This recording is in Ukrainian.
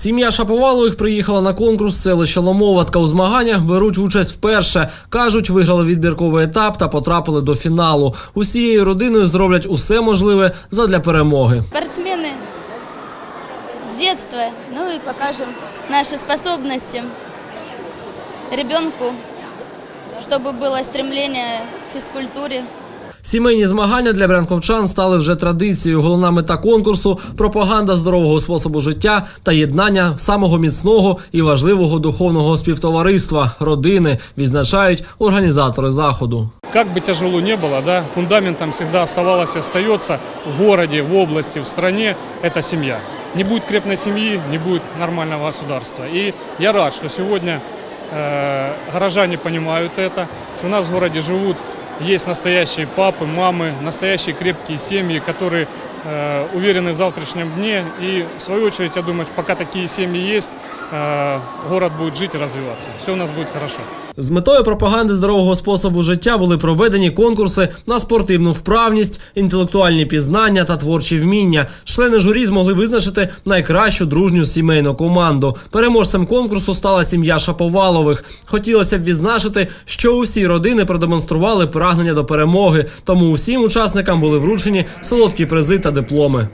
Сім'я Шаповалових приїхала на конкурс з селища Ломоватка. У змаганнях беруть участь вперше. Кажуть, виграли відбірковий етап та потрапили до фіналу. Усією родиною зроблять усе можливе задля перемоги. Спортсмены с детства, ну и покажем наши способности ребенку, чтобы было стремление к физкультуре. Сімейні змагання для брянковчан стали вже традицією. Головна мета конкурсу пропаганда здорового способу життя та єднання самого міцного і важливого духовного співтовариства родини, відзначають організатори заходу. Как бы тяжело не было, да, фундаментом всегда оставалось и остается в городе, в области, в стране – это семья. Не будет крепной семьи, не будет нормального государства. И я рад, что сегодня э, горожане понимают это, что у нас в городе живут, есть настоящие папы, мамы, настоящие крепкие семьи, которые э, уверены в завтрашнем дне. И в свою очередь, я думаю, что пока такие семьи есть, э, город будет жить и развиваться. Все у нас будет хорошо. З метою пропаганди здорового способу життя були проведені конкурси на спортивну вправність, інтелектуальні пізнання та творчі вміння. Члени журі змогли визначити найкращу дружню сімейну команду. Переможцем конкурсу стала сім'я Шаповалових. Хотілося б відзначити, що усі родини продемонстрували прагнення до перемоги, тому усім учасникам були вручені солодкі призи та дипломи.